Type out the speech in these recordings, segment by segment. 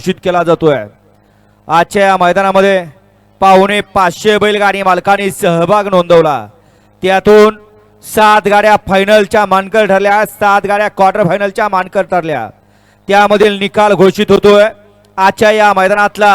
घोषित केला जातोय. आजच्या या मैदानामध्ये पाहुणे पाचशे बैलगाडी मालकांनी सहभाग नोंदवला. त्यातून सात गाड्या फायनलच्या मानकर ठरल्या सात गाड्या क्वार्टर फायनलच्या मानकर ठरल्या. त्यामधील निकाल घोषित होतोय. आजच्या या मैदानातला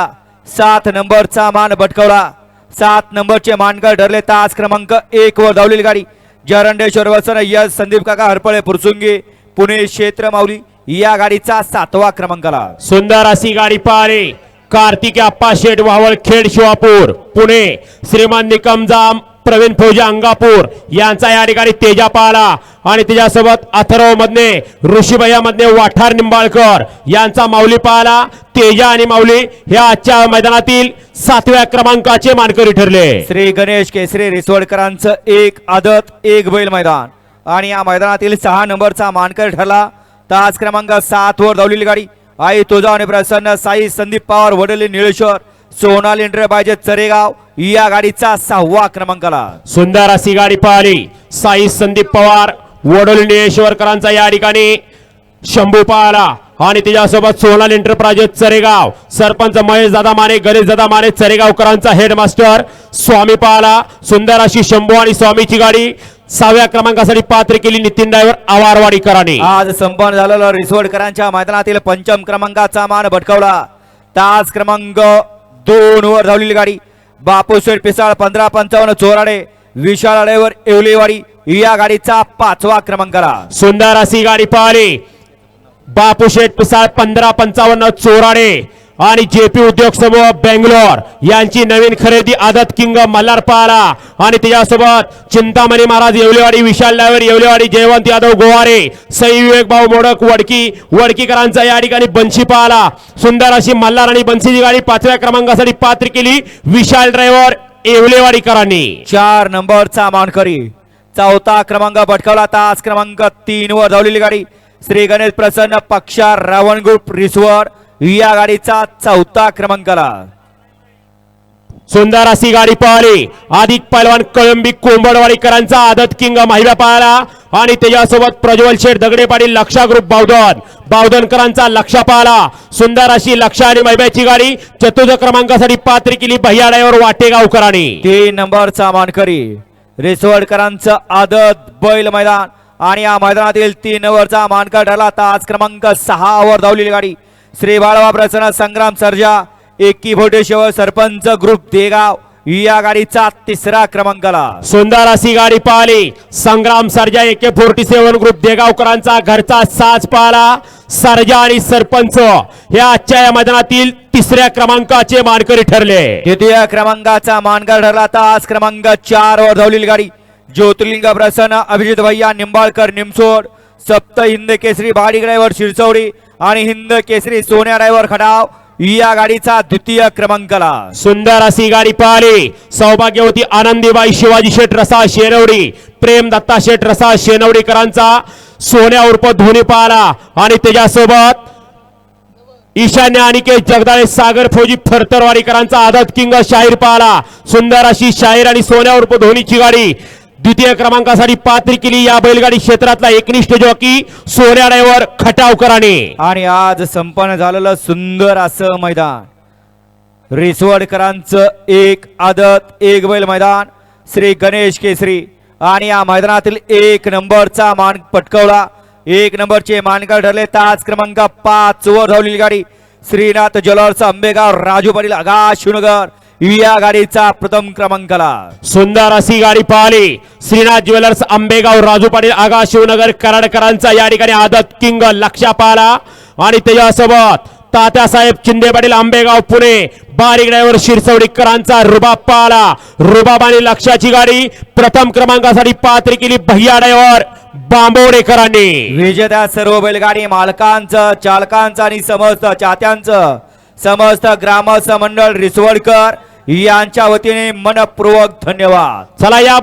सात नंबरचा मान भटकवला. सात नंबरचे मानकर ठरले तास क्रमांक एक वर धावलेली गाडी. जरंडेश्वर वसन यस संदीप काका हरपळे पुरसुंगी पुणे क्षेत्र माऊली. या गाडीचा सातवा क्रमांकाला सुंदर अशी गाडी पाहणे. कार्तिक अप्पा शेठ वावळ खेड शिवापूर पुणे श्रीमान निकमजाम प्रवीण फौजी अंगापूर यांचा या ठिकाणी तेजा पाहला. आणि त्याच्यासोबत अथर्व मधने ऋषीभैया मधने वाठार निंबाळकर यांचा माऊली पाहला. तेजा आणि माऊली हे आजच्या मैदानातील सातव्या क्रमांकाचे मानकरी ठरले. श्री गणेश केसरी रिसोडकरांचं एक आदत एक बैल मैदान. आणि या मैदानातील सहा नंबरचा मानकर ठरला. तास क्रमांक सात वर धावलेली गाडी. आई तुझा आणि प्रसन्न साई संदीप पवार वडली निळेश्वर सोनाल इंटर पाहिजे चरेगाव या गाडीचा सहावा क्रमांकाला. सुंदर अशी गाडी पाहिली. साई संदीप पवार वडोलिनेश्वरकरांचा या ठिकाणी शंभू पाहला. आणि त्याच्यासोबत सोनाल एंटरप्राइजेस चरेगाव सरपंच महेश दादा माने गणेश दादा माने चरेगावकरांचा हेडमास्टर स्वामी पाहला. सुंदर अशी शंभू आणि स्वामीची गाडी. सहाव्या क्रमांकासाठी पात्र केली नितीन ड्रायव्हर आवारवाडीकरांनी. आज संपन्न झालेलं रिसोडकरांच्या मैदानातील पंचम क्रमांकाचा मान भटकवला. तास क्रमांक दोन वर धावलेली गाडी. बापूशेठ पिसाळ पंधरा पंचावन्न चोराडे विशाल आडेवर येवलेवाडी या गाडीचा पाचवा क्रमांकाला. सुंदर अशी गाडी पाहिली. बापू शेठ पिसाळ पंधरा पंचावन्न चोराडे. आणि जेपी उद्योग समूह बेंगलोर यांची नवीन खरेदी आदत किंग मल्हारपाला आणि त्याच्यासोबत चिंतामणी महाराज येवलेवाडी विशाल लावेर येवलेवाडी जयवंत यादव गोवारे सई विवेक भाऊ मोडक वडकी वडकीकरांचा या ठिकाणी बंशी पाहला सुंदर अशी मल्हार आणि बंशीची गाडी पाचव्या क्रमांकासाठी पात्र केली विशाल ड्रायव्हर येवलेवाडीकरांनी. चार नंबरचा मानकरी. चौथा क्रमांक भटकवला. तास क्रमांक तीन वर धावलेली गाडी. श्री गणेश प्रसन्न पक्षा रावण ग्रुप रिसवड या गाडीचा चौथा क्रमांकाला सुंदर अशी गाडी पळाली अधिक पैलवान कळंबी कोंबडवाडीकरांचा आदत किंग महिला पाहिला आणि त्याच्यासोबत प्रज्वल शेठ दगडे पाटील लक्षा ग्रुप बावधन. बावधनकरांचा लक्षा पाहिला सुंदर अशी लक्षा आणि महिब्याची गाडी चतुर्थ क्रमांकासाठी पात्र केली भैयाडावर वाटेगावकरांनी तीन नंबरचा मानकरी. रिसवडकरांचं आदत बैल मैदान. आणि या मैदानातील तीन नंबरचा मानकर ठरला. तास क्रमांक सहा वर धावलेली गाडी. श्री बाळवा प्रसन्न संग्राम सर्जा एकी भोटेश्वर सरपंच ग्रुप देगाव या गाडीचा तिसरा क्रमांकाला. सुंदर अशी गाडी पाहिली. संग्राम Sarja AK forty seven group देगावकरांचा घरचा साज पाहिला. सर्जा आणि सरपंच हे आजच्या या मैदानातील तिसऱ्या क्रमांकाचे मानकरी ठरले. द्वितीय क्रमांकाचा मानकर ठरला तास क्रमांक चार वर धावलेली गाडी. ज्योतिर्लिंग प्रसन्न अभिजित भैया निंबाळकर निमसोड सप्त हिंद केसरी बाडी ड्रायव्हर शिरसवडी आणि हिंद केसरी सोन्या ड्रायव्हर खडाव या गाडीचा द्वितीय क्रमांकाला सुंदर अशी गाडी पाहिली. सौभाग्यवती आनंदीबाई शिवाजी शेठ रसा शेनवडी प्रेम दत्ता शेठ रसा शेनवडीकरांचा सोन्या उर्फ धोनी पाहला. आणि त्याच्यासोबत ईशान्य अनिकेत जगदाळे सागर फौजी फरतरवाडीकरांचा आदत किंग शाहीर पाहला. सुंदर अशी शाहीर आणि सोन्या उर्फ धोनीची गाडी. द्वितीय क्रमांकासाठी पात्री केली या बैलगाडी क्षेत्रातला एकनिष्ठ जॉकी सोन्या ड्रायव्हर खटावकरांनी. आणि आज संपन्न झालेलं सुंदर असं मैदान. रिसवडकरांचं एक आदत एक बैल मैदान. श्री गणेश केसरी. आणि या मैदानातील एक नंबरचा मान पटकवला. एक नंबरचे मानकर ठरले. तास क्रमांक पाच वर धावलेली गाडी. श्रीनाथ ज्वेलर्स आंबेगाव राजू पाटील आगा शिवनगर. या गाडीचा प्रथम क्रमांकाला सुंदर अशी गाडी पाहिली. श्रीनाथ ज्वेलर्स आंबेगाव राजू पाटील आगा शिवनगर कराडकरांचा या ठिकाणी आदत किंग लक्षा पाहिला. आणि त्याच्यासोबत तात्यासाहेब चिंदे पाटील आंबेगाव पुणे बारीक ड्रायव्हर शिरसवडीकरांचा रुबाब पाहिला. रुबाब आणि लक्षाची गाडी प्रथम क्रमांकासाठी पात्र केली भैया ड्रायव्हर बांबवडेकरांनी विजेत्या सर्व बैलगाडी मालकांचं चालकांचं आणि समस्त चाहत्यांचं समस्त ग्रामस्थ मंडळ रिसवडकर यांच्या वतीने मनपूर्वक धन्यवाद. चला या